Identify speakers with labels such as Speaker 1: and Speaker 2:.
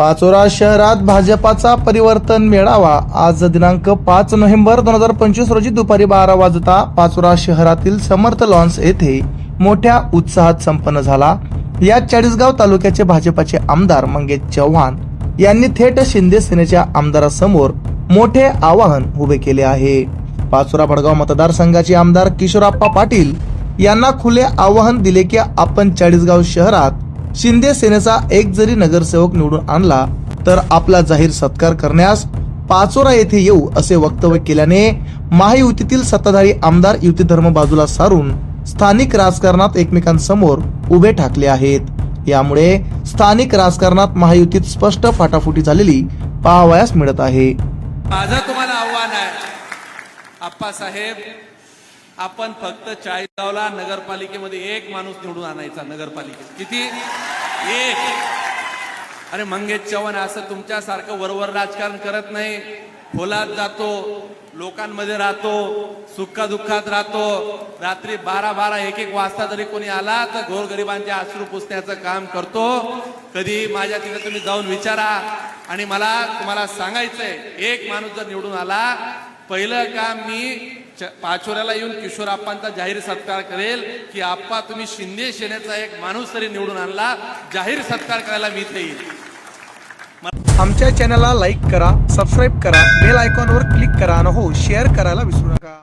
Speaker 1: पाचोरा शहरात भाजपाचा परिवर्तन मेळावा. आज दिनांक पाच नोव्हेंबर दोन हजार पंचवीस रोजी दुपारी बारा वाजता पाचोरा शहरातील समर्थ लॉन्स येथे मोठ्या उत्साहात संपन्न झाला. या चाळीसगाव तालुक्याचे भाजपाचे आमदार मंगेश चव्हाण यांनी थेट शिंदे सेनेच्या आमदारासमोर मोठे आवाहन उभे केले आहे. पाचोरा भडगाव मतदारसंघाचे आमदार किशोराप्पा पाटील यांना खुले आवाहन दिले की आपण चाळीसगाव शहरात शिंदे सेनेचा एक जरी नगरसेवक निवडून आणला तर आपला जाहीर सत्कार करण्यास पाचोरा येथे येऊ असे वक्तव्य केल्याने महायुतीतील सत्ताधारी आमदार युती धर्म बाजूला सारून स्थानिक राजकारणात एकमेकांसमोर उभे ठाकले आहेत. यामुळे स्थानिक राजकारणात महायुतीत स्पष्ट फाटाफुटी झालेली पाहावयास मिळत आहे.
Speaker 2: माझं तुम्हाला आव्हान आहे. आप्पासाहेब आपण फक्त चाळीसगावला नगरपालिकेमध्ये एक माणूस निवडून आणायचा नगरपालिकेत. किती? एक. अरे मंगेश चव्हाण असं तुमच्यासारखं वरवर राजकारण करत नाही. खोलात जातो लोकांमध्ये राहतो सुखा दुःखात राहतो. रात्री बारा बारा एक एक वाजता जरी कोणी आला तर गोरगरिबांचे अश्रू पुसण्याचं काम करतो. कधी माझ्या तिथे तुम्ही जाऊन विचारा. आणि मला तुम्हाला सांगायचंय एक माणूस जर निवडून आला पहिलं काम मी च- पाचोऱ्याला येऊन किशोर आप्पांचा जाहीर सत्कार करेल की आप्पा तुम्ही शिंदे सेनेचा एक माणूस तरी निवडून आणला. जाहीर सत्कार करायला मी इथे येईल
Speaker 1: आमच्या चॅनलला लाईक करा सबस्क्राईब करा बेल आयकॉनवर क्लिक करा आणि हो शेअर करायला विसरू नका.